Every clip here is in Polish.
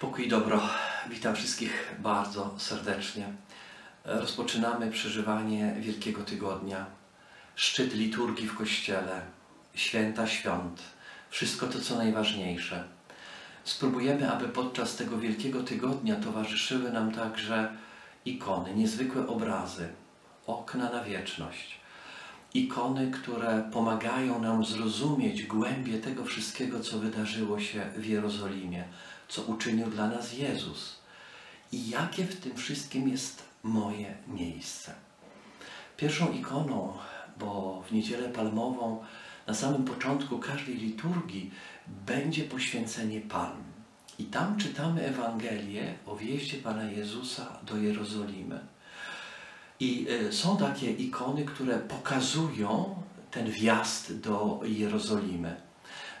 Pokój i dobro. Witam wszystkich bardzo serdecznie. Rozpoczynamy przeżywanie Wielkiego Tygodnia. Szczyt liturgii w Kościele, święta świąt, wszystko to, co najważniejsze. Spróbujemy, aby podczas tego Wielkiego Tygodnia towarzyszyły nam także ikony, niezwykłe obrazy, okna na wieczność. Ikony, które pomagają nam zrozumieć głębię tego wszystkiego, co wydarzyło się w Jerozolimie, co uczynił dla nas Jezus i jakie w tym wszystkim jest moje miejsce. Pierwszą ikoną, bo w niedzielę palmową na samym początku każdej liturgii będzie poświęcenie palm. I tam czytamy Ewangelię o wjeździe Pana Jezusa do Jerozolimy. I y, są takie ikony, które pokazują ten wjazd do Jerozolimy.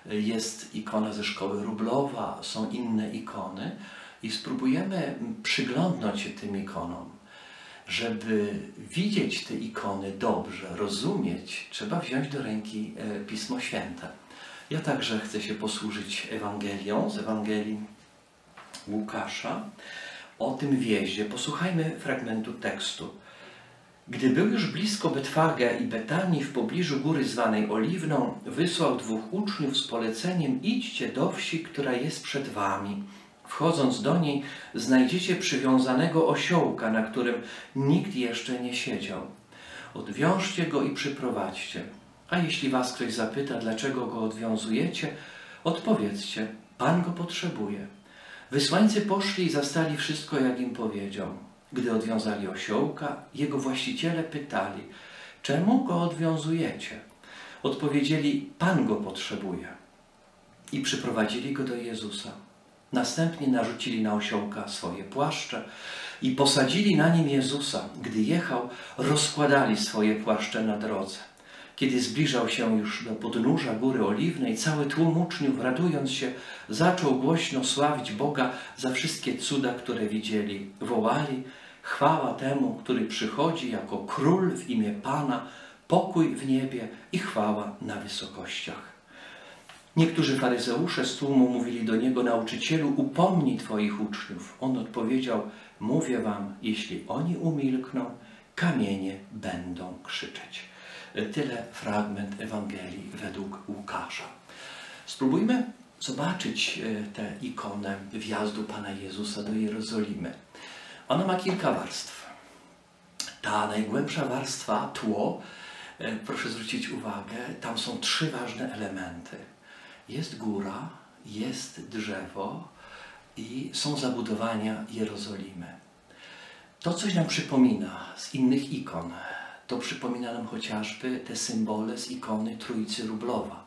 Jest ikona ze szkoły Rublowa, są inne ikony i spróbujemy przyglądnąć się tym ikonom. Żeby widzieć te ikony dobrze, rozumieć, trzeba wziąć do ręki e, Pismo Święte. Ja także chcę się posłużyć Ewangelią z Ewangelii Łukasza o tym wjeździe. Posłuchajmy fragmentu tekstu. Gdy był już blisko Betwage i Betanii w pobliżu góry zwanej Oliwną, wysłał dwóch uczniów z poleceniem idźcie do wsi, która jest przed wami. Wchodząc do niej, znajdziecie przywiązanego osiołka, na którym nikt jeszcze nie siedział. Odwiążcie go i przyprowadźcie. A jeśli was ktoś zapyta, dlaczego go odwiązujecie, odpowiedzcie, Pan go potrzebuje. Wysłańcy poszli i zastali wszystko, jak im powiedział. Gdy odwiązali osiołka, jego właściciele pytali, czemu go odwiązujecie? Odpowiedzieli, Pan go potrzebuje. I przyprowadzili go do Jezusa. Następnie narzucili na osiołka swoje płaszcze i posadzili na nim Jezusa. Gdy jechał, rozkładali swoje płaszcze na drodze. Kiedy zbliżał się już do podnóża Góry Oliwnej, cały tłum uczniów, radując się, zaczął głośno sławić Boga za wszystkie cuda, które widzieli. Wołali, chwała temu, który przychodzi jako król w imię Pana, pokój w niebie i chwała na wysokościach. Niektórzy faryzeusze z tłumu mówili do niego, nauczycielu, upomnij twoich uczniów. On odpowiedział, mówię wam, jeśli oni umilkną, kamienie będą krzyczeć. Tyle fragment Ewangelii według Łukasza. Spróbujmy zobaczyć tę ikonę wjazdu Pana Jezusa do Jerozolimy. Ona ma kilka warstw. Ta najgłębsza warstwa, tło, proszę zwrócić uwagę, tam są trzy ważne elementy. Jest góra, jest drzewo i są zabudowania Jerozolimy. To coś nam przypomina z innych ikon. To przypomina nam chociażby te symbole z ikony Trójcy Rublowa.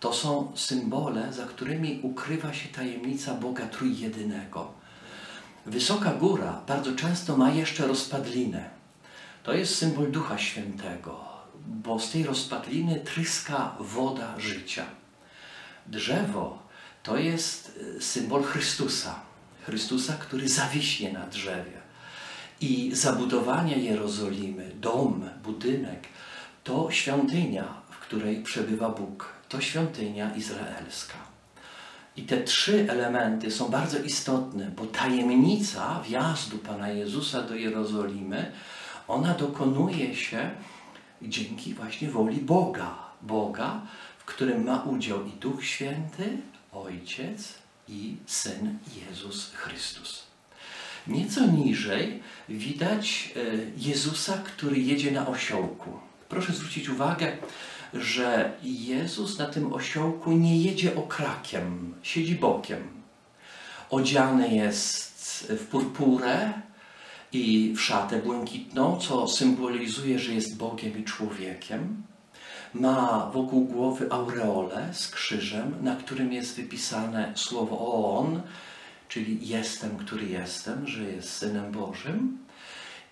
To są symbole, za którymi ukrywa się tajemnica Boga Trójjedynego. Wysoka góra bardzo często ma jeszcze rozpadlinę. To jest symbol Ducha Świętego, bo z tej rozpadliny tryska woda życia. Drzewo to jest symbol Chrystusa. Chrystusa, który zawiśnie na drzewie. I zabudowanie Jerozolimy, dom, budynek, to świątynia, w której przebywa Bóg. To świątynia izraelska. I te trzy elementy są bardzo istotne, bo tajemnica wjazdu Pana Jezusa do Jerozolimy, ona dokonuje się dzięki właśnie woli Boga. Boga, którym ma udział i Duch Święty, Ojciec i Syn Jezus Chrystus. Nieco niżej widać Jezusa, który jedzie na osiołku. Proszę zwrócić uwagę, że Jezus na tym osiołku nie jedzie okrakiem, siedzi bokiem. Odziany jest w purpurę i w szatę błękitną, co symbolizuje, że jest Bogiem i człowiekiem. Ma wokół głowy aureolę z krzyżem, na którym jest wypisane słowo On, czyli jestem, który jestem, że jest Synem Bożym.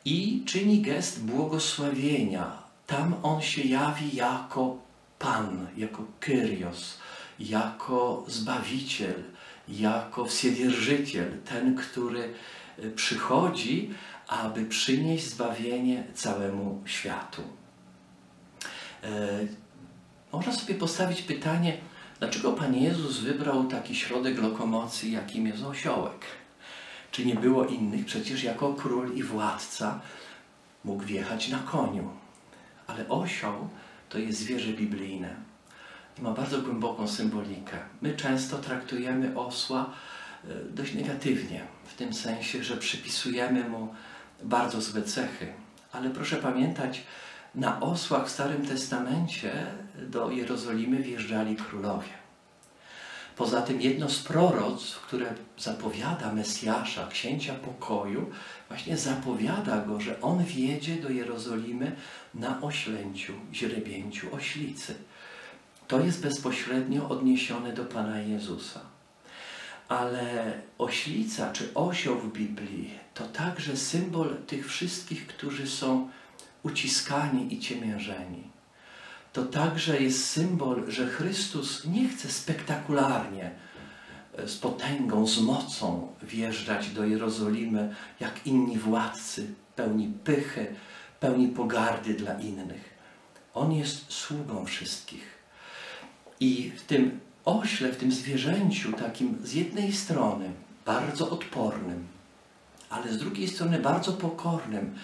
I czyni gest błogosławienia. Tam On się jawi jako Pan, jako Kyrios, jako Zbawiciel, jako Wsiedzierżyciel, ten, który e, przychodzi, aby przynieść zbawienie całemu światu. E, można sobie postawić pytanie, dlaczego Pan Jezus wybrał taki środek lokomocji, jakim jest osiołek? Czy nie było innych? Przecież jako król i władca mógł wjechać na koniu. Ale osioł to jest zwierzę biblijne i ma bardzo głęboką symbolikę. My często traktujemy osła e, dość negatywnie, w tym sensie, że przypisujemy mu bardzo złe cechy. Ale proszę pamiętać, na osłach w Starym Testamencie do Jerozolimy wjeżdżali królowie. Poza tym jedno z proroctw, które zapowiada Mesjasza, księcia pokoju, właśnie zapowiada go, że on wjedzie do Jerozolimy na oślęciu, źrebięciu oślicy. To jest bezpośrednio odniesione do Pana Jezusa. Ale oślica czy osioł w Biblii to także symbol tych wszystkich, którzy są uciskani i ciemiężeni. To także jest symbol, że Chrystus nie chce spektakularnie, e, z potęgą, z mocą wjeżdżać do Jerozolimy, jak inni władcy, pełni pychy, pełni pogardy dla innych. On jest sługą wszystkich. I w tym ośle, w tym zwierzęciu, takim z jednej strony bardzo odpornym, ale z drugiej strony bardzo pokornym,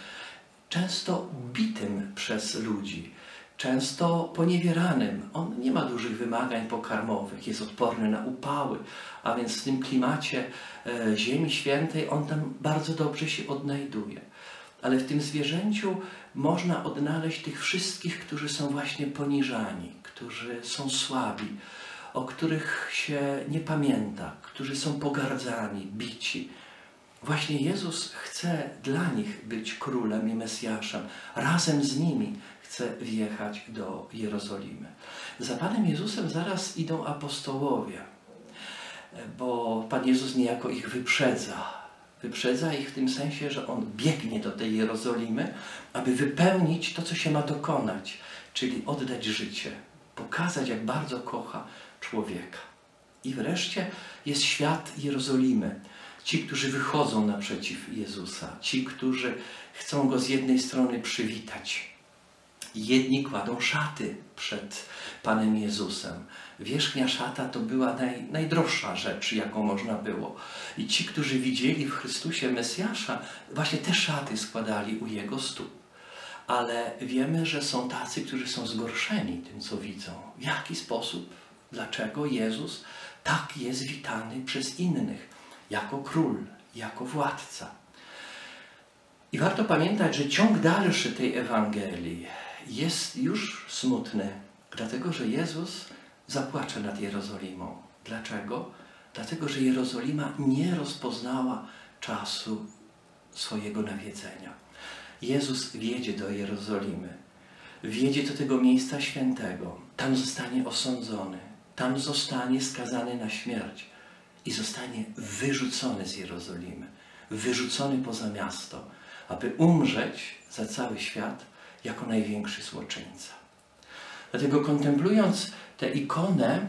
często bitym przez ludzi, często poniewieranym. On nie ma dużych wymagań pokarmowych, jest odporny na upały, a więc w tym klimacie e, Ziemi Świętej on tam bardzo dobrze się odnajduje. Ale w tym zwierzęciu można odnaleźć tych wszystkich, którzy są właśnie poniżani, którzy są słabi, o których się nie pamięta, którzy są pogardzani, bici. Właśnie Jezus chce dla nich być królem i Mesjaszem. Razem z nimi chce wjechać do Jerozolimy. Za Panem Jezusem zaraz idą apostołowie, bo Pan Jezus niejako ich wyprzedza. Wyprzedza ich w tym sensie, że On biegnie do tej Jerozolimy, aby wypełnić to, co się ma dokonać, czyli oddać życie, pokazać, jak bardzo kocha człowieka. I wreszcie jest świat Jerozolimy. Ci, którzy wychodzą naprzeciw Jezusa, ci, którzy chcą Go z jednej strony przywitać. Jedni kładą szaty przed Panem Jezusem. Wierzchnia szata to była naj, najdroższa rzecz, jaką można było. I ci, którzy widzieli w Chrystusie Mesjasza, właśnie te szaty składali u Jego stóp ale wiemy, że są tacy, którzy są zgorszeni tym, co widzą. W jaki sposób, dlaczego Jezus tak jest witany przez innych, jako król, jako władca. I warto pamiętać, że ciąg dalszy tej Ewangelii jest już smutny, dlatego że Jezus zapłacze nad Jerozolimą. Dlaczego? Dlatego, że Jerozolima nie rozpoznała czasu swojego nawiedzenia. Jezus wjedzie do Jerozolimy, wjedzie do tego miejsca świętego, tam zostanie osądzony, tam zostanie skazany na śmierć i zostanie wyrzucony z Jerozolimy, wyrzucony poza miasto, aby umrzeć za cały świat jako największy złoczyńca. Dlatego kontemplując tę ikonę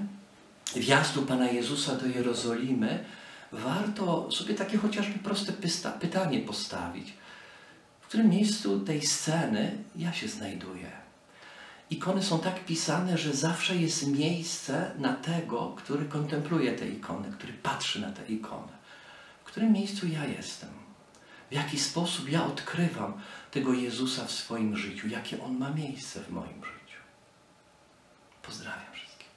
wjazdu Pana Jezusa do Jerozolimy, warto sobie takie chociażby proste pytanie postawić którym miejscu tej sceny ja się znajduję. Ikony są tak pisane, że zawsze jest miejsce na tego, który kontempluje tę ikonę, który patrzy na tę ikonę. W którym miejscu ja jestem? W jaki sposób ja odkrywam tego Jezusa w swoim życiu? Jakie On ma miejsce w moim życiu? Pozdrawiam wszystkich.